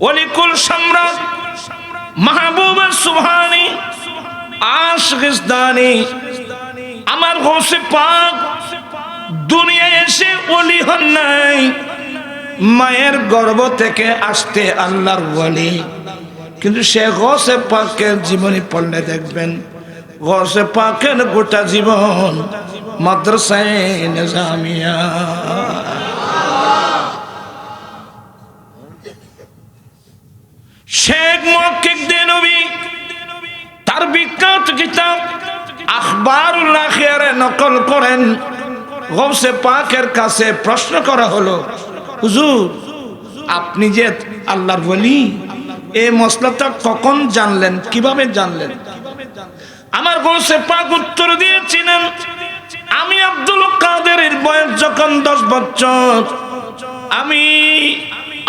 অলিকুল সম্রাট, মাহবুব সুবহানি আশগিস্তানি আমার হোসে পাক, দুনিয়ায় এসে অলি হন নাই। মায়ের গর্ভ থেকে আসতে আল্লাহর ওয়ালি। কিন্তু সে গসে পাকের জীবনী পড়লে দেখবেন গসে পাকের গোটা জীবন মাদ্রাসায় নিজামিয়া। শেখ মক্কিক দেনবী, তার বিখ্যাত কিতাব আখবারুল্লাহ খেয়ারে নকল করেন। গৌসে পাকের কাছে প্রশ্ন করা হলো, হুজুর, আপনি যে আল্লাহর বলি এই মশলাটা কখন জানলেন, কীভাবে জানলেন? আমার গৌসে পাক উত্তর দিয়েছিলেন, আমি আব্দুল কাদেরের বয়স যখন দশ বছর, আমি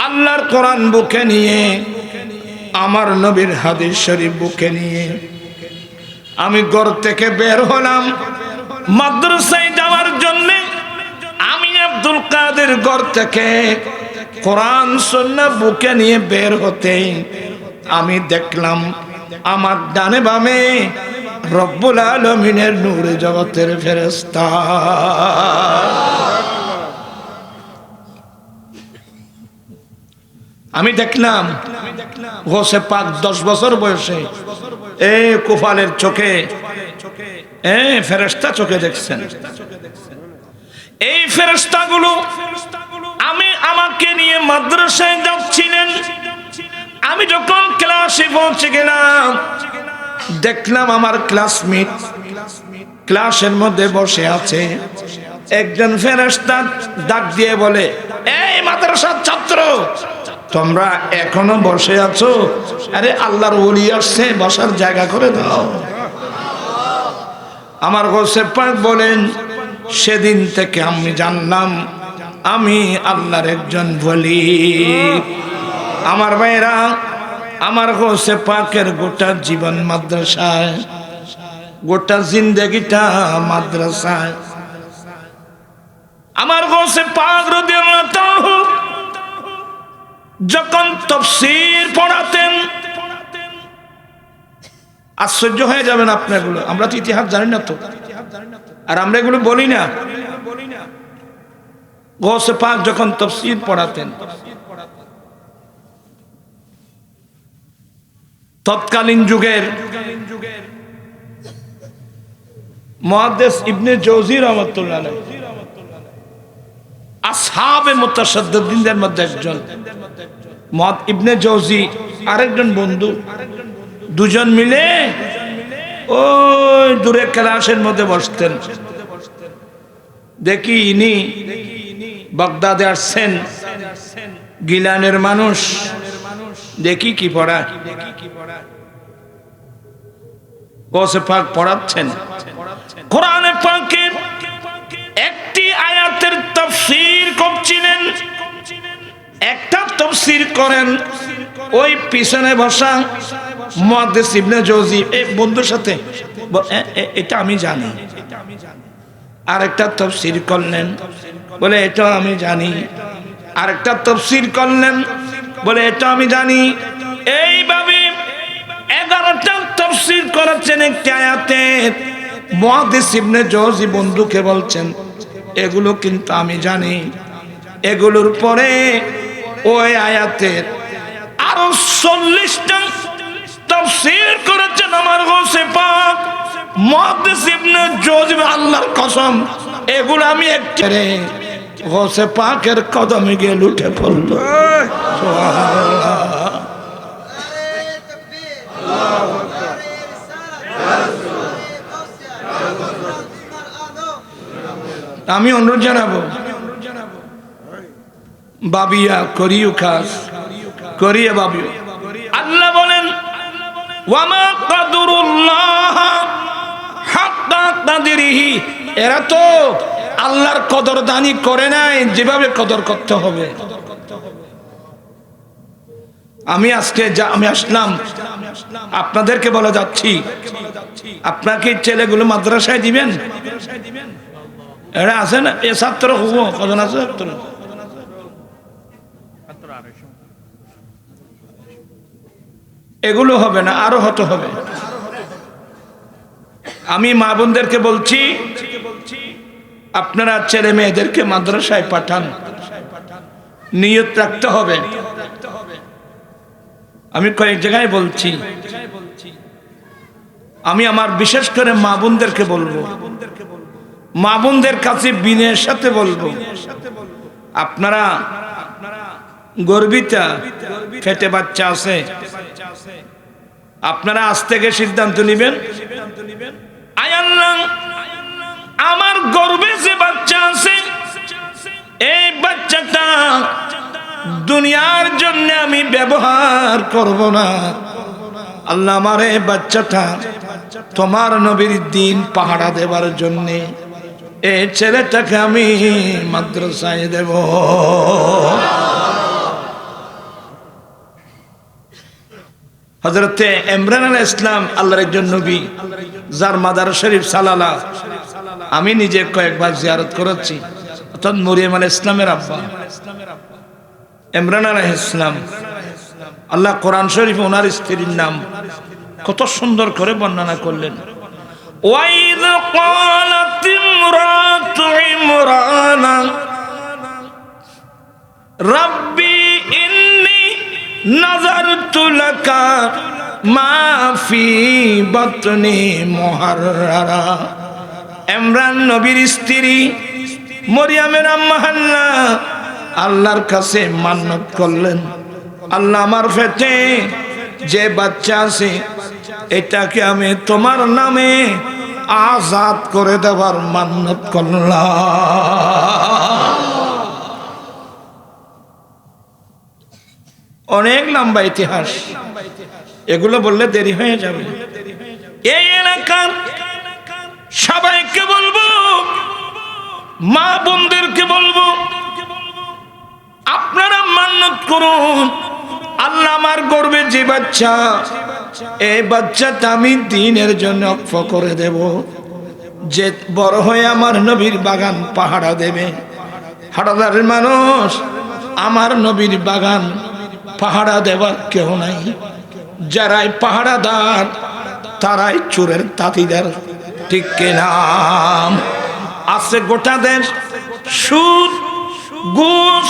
আল্লাহর কোরআন বুকে নিয়ে আমার নবীর হাদিস শরীফ বুকে নিয়ে আমি ঘর থেকে বের হলাম। মাদ্রাসায় যাওয়ার জন্য আমি আব্দুল কাদের ঘর থেকে কোরআন সন্না বুকে নিয়ে বের হতে আমি দেখলাম আমার ডানে বামে রব্বুল আলমিনের নূরে জগতের ফেরেস্তা আমি দেখলাম গোসে পাক দশ বছর বয়সে। এ কুফালের চোখে, এ ফেরেস্তা চোখে দেখছেন। এই ফেরেস্তা গুলো আমি আমাকে নিয়ে মাদ্রাসায় যাচ্ছিলেন। আমি যখন ক্লাসে পৌঁছে গেলাম, দেখলাম আমার ক্লাসমেট ক্লাসের মধ্যে বসে আছে। একজন ফেরেস্তা ডাক দিয়ে বলে, এই মাদ্রাসার ছাত্র তোমরা এখনও বসে আছো? আরে আল্লাহর ওলি আসছে, বসার জায়গা করে দাও। আমার গোসে পাক বলেন, সেদিন থেকে আমি জানলাম, আমি আল্লাহর একজন বলি আমার ভাইরা আমার গোসে পাকের গোটা জীবন মাদ্রাসায়, গোটা জিন্দগিটা মাদ্রাসায়। আমার গোসে পাক তাআলা যখন তফসির পড়াতেন, আশ্চর্য হয়ে যাবেন আপনাগুলো। আমরা তো ইতিহাস জানি না তো। আর আমরা এগুলো বলি না। গোসে পাক যখন তফসির পড়াতেন, তৎকালীন যুগের মহাদেশ ইবনে আসহাবে মধ্যে একজন। মদ ইবনে জৌজি আরেকজন বন্ধু, দুজন মিলে ওই দূরে ক্লাসের মধ্যে বসতেন। দেখি ইনি বাগদাদে আসছেন, গিলানের মানুষ। দেখি কি পড়া বসে পাক পড়াচ্ছেন। কোরআনে পাকের একটি আয়াতের তফসির করছিলেন একটা তফসির করেন, ওই পিছনে বসা মহাদেশ ইবনে জৌজি। এই বন্ধুর সাথে এটা আমি জানি। আর একটা তফসির করলেন, বলে এটা আমি জানি। আর একটা তফসির করলেন, বলে এটা আমি জানি। এইভাবে এগারোটা তফসির করেছেন একটি আয়াতের মহাদেশ ইবনে জৌজি বন্ধুকে বলছেন, এগুলো কিন্তু আমি জানি। এগুলোর পরে ওই আয়াতের আরও চল্লিশটা তফসির করেছেন আমার গোসে পাক মহাদেশ ইবনে জৌজি আল্লাহর কসম এগুলো আমি একটি গোসে পাকের কদমে গিয়ে লুটে পড়ল। আমি অনুরোধ জানাব বাবিয়া, করিও খাস করিয়ে বাবিও। আল্লাহ বলেন এরা তো আল্লাহর কদর দানি করে নাই, যেভাবে কদর করতে হবে। আমি আজকে যা, আমি আসলাম, আপনাদেরকে বলে যাচ্ছি। আপনাকে ছেলেগুলো মাদ্রাসায় দিবেন? এরা আছে না? এ ছাত্র কজন আছে? ছাত্র। এগুলো হবে না, আরও হতে হবে। আমি মা বোনদেরকে বলছি, আপনারা ছেলে মেয়েদেরকে মাদ্রাসায় পাঠান। নিয়ত রাখতে হবে। আমি কয়েক জায়গায় বলছি, আমি আমার বিশেষ করে মা বোনদেরকে বলব। মা বোনদের কাছে বিনয়ের সাথে বলব। আপনারা গর্বিতা, ফেটে বাচ্চা আছে। আপনারা আজ থেকে সিদ্ধান্ত নেবেন? আমার গর্বে যে বাচ্চা আছে, এই বাচ্চাটা দুনিয়ার জন্য আমি ব্যবহার করব না। আল্লাহ আমার এই বাচ্চাটা তোমার নবীর দিন পাহারা দেবার জন্য এই ছেলেটাকে আমি মাদ্রাসায় দেব। হজরতে ইমরান আল ইসলাম আল্লাহর একজন নবী যার মাদার শরীফ সালালা আমি নিজে কয়েকবার জিয়ারত করেছি অর্থাৎ মরিয়ম আল ইসলামের আব্বা ইমরান আল ইসলাম আল্লাহ কোরআন শরীফ ওনার স্ত্রীর নাম কত সুন্দর করে বর্ণনা করলেন ওয়াইদ قالت امرأة عمران ربي إني নজর তুলকা, মাফি বতনে মহারারা। এমরান নবীর স্ত্রী, মরিয়ামের আম্মাহান্না আল্লাহর কাছে মান্নত করলেন। আল্লাহ আমার ফেটে, যে বাচ্চা আছে, এটাকে আমি তোমার নামে আজাদ করে দেওয়ার মান্নত করলাম। অনেক লম্বা ইতিহাস। এগুলো বললে দেরি হয়ে যাবে। এই এলাকার সবাইকে বলব, মা বোনদেরকে বলব, আপনারা মান্নত করুন। আল্লাহ আমার গর্বে যে বাচ্চা, এই বাচ্চাটা আমি দিনের জন্য অক্ষ করে দেব। যে বড় হয়ে আমার নবীর বাগান পাহাড়া দেবে। হাটাদারের মানুষ, আমার নবীর বাগান পাহারা দেবার কেউ নাই। যারাই পাহারাদার, তারাই চোরের তাঁতিদার। ঠিক নাম আছে গোটা দেশ। সুদ, ঘুষ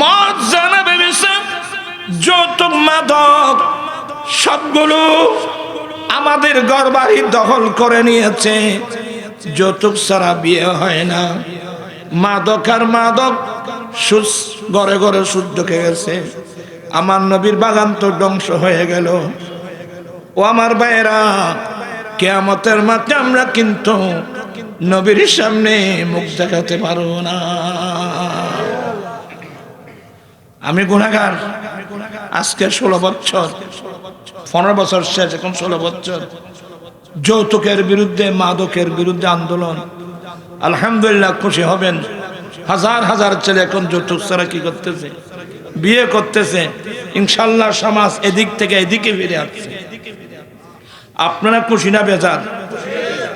মদ জানাবে বিষয় যৌতুক মাদক, সবগুলো আমাদের ঘর বাড়ি দখল করে নিয়েছে। যৌতুক ছাড়া বিয়ে হয় না। মাদক আর মাদক সুস ঘরে ঘরে সুদ ঢুকে গেছে। আমার নবীর বাগান তো ধ্বংস হয়ে গেল। ও আমার ভাইয়েরা, কেয়ামতের মাঠে আমরা কিন্তু নবীর সামনে মুখ দেখাতে পারব না। আমি গুণাগার। আজকে ষোলো বছর, পনেরো বছর শেষ, এখন ষোলো বছর। যৌতুকের বিরুদ্ধে, মাদকের বিরুদ্ধে আন্দোলন। আলহামদুলিল্লাহ খুশি হবেন। হাজার হাজার ছেলে এখন যৌতুক ছাড়া কি করতেছে? বিয়ে করতেছে ইনশাল্লাহ সমাজ এদিক থেকে এদিকে ফিরে আসছে। আপনারা খুশি না বেজার?